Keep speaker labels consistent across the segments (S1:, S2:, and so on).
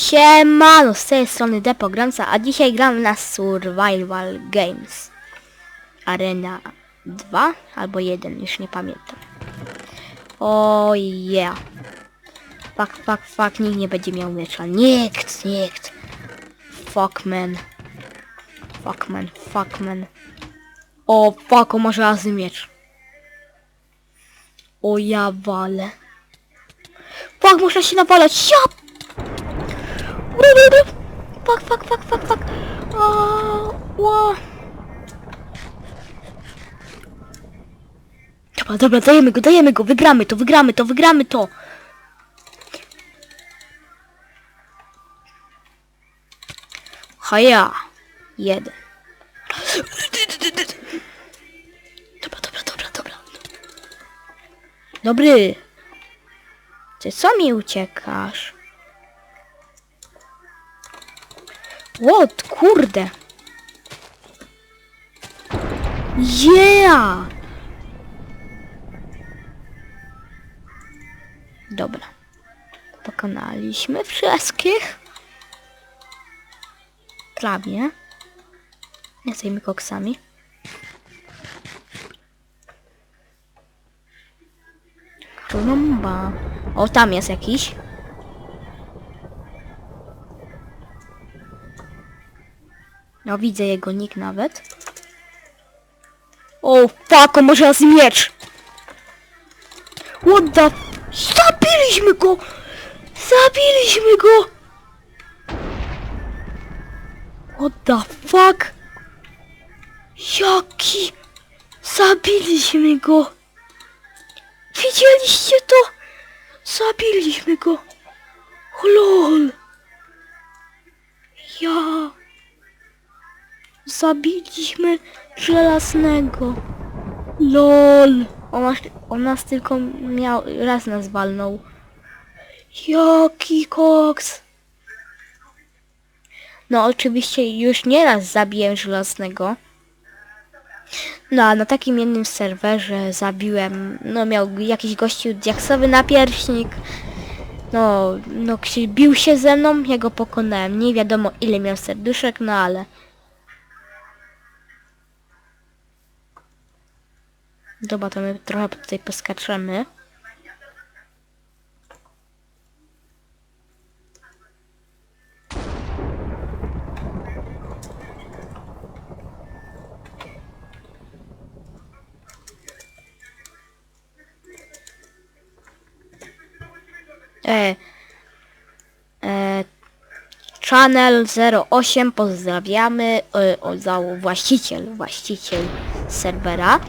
S1: Siemano, z tej strony Depo Grąca, a dzisiaj gramy na Survival Games. Arena 2 albo 1, już nie pamiętam. O yeah. Fuck, fuck, fuck, nikt nie będzie miał miecza. Nikt, nikt. Fuck man. Fuck man, fuck man. O fuck, o masz razy miecz. O ja wale. Fuck, muszę się nawalać, ja Fuck, fuck, fuck, fuck, fuck. O, o. Dobra, dobra, dajemy go, dajemy go, wygramy to, wygramy to, wygramy to. Haja. Jeden. Dobra, dobra, dobra, dobra. Dobry. Ty co mi uciekasz? Łot, kurde. Yeah! Dobra. Pokonaliśmy wszystkich. Prawie. Nie zajmę koksami. Rumba. O, tam jest jakiś. No widzę jego nick nawet. O on może raz miecz! What the... Zabiliśmy go! Zabiliśmy go! What the fuck? Jaki? Zabiliśmy go! Widzieliście to? Zabiliśmy go! Lol! Ja... Zabiliśmy żelaznego. LOL. On, nas, on nas tylko miał... Raz nas walnął. Jaki koks. No oczywiście już nieraz zabiłem żelaznego. No a na takim jednym serwerze zabiłem... No miał jakiś gościu diaksowy napierśnik. No, no bił się ze mną, ja go pokonałem. Nie wiadomo ile miał serduszek, no ale... Dobra, to my trochę tutaj poskaczemy. E, e, Channel 08 pozdrawiamy e, o, za właściciel, właściciel serwera.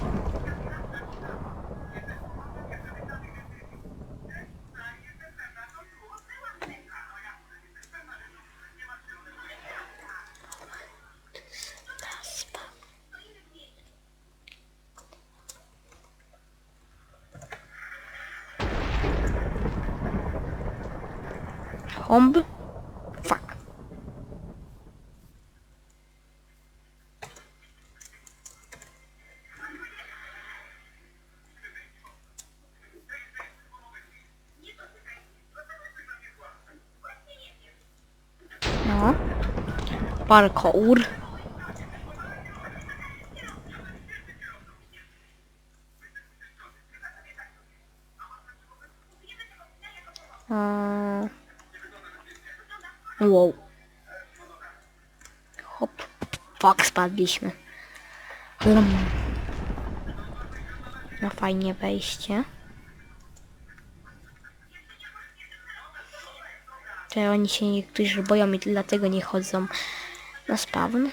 S1: Homb? Fuck. No. Parkour. Eee... Wow. Hop. Fuck, spadliśmy. Lum. No fajnie wejście. Te oni się niektórzy boją i dlatego nie chodzą na spawn.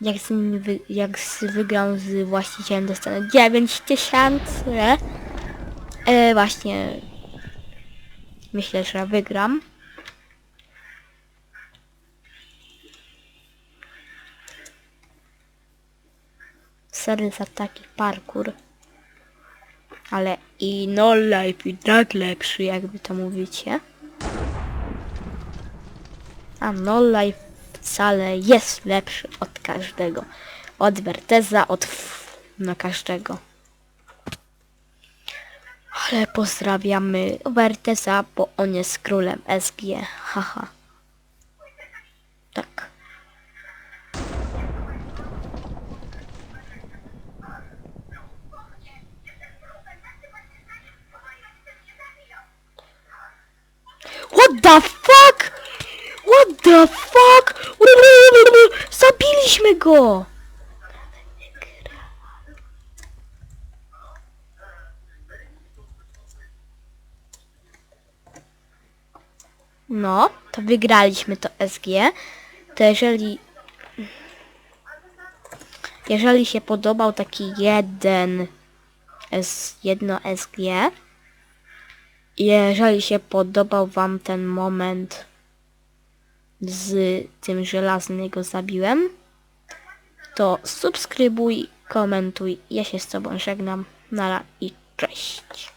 S1: Jak z nim wy, jak z, wygram z właścicielem dostanę 9000. E, właśnie Myślę, że wygram. Sery za taki parkour. Ale i no life i tak lepszy, jakby to mówicie. A no life wcale jest lepszy od każdego. Od Berteza, od no każdego. Ale pozdrawiamy Wertesa, bo on jest królem SG. Haha. Tak. What the fuck? What the fuck? Zabiliśmy go! No, to wygraliśmy to SG. To jeżeli... Jeżeli się podobał taki jeden S, jedno SG, jeżeli się podobał wam ten moment z tym żelaznym go zabiłem, to subskrybuj, komentuj. Ja się z tobą żegnam. Nara i cześć.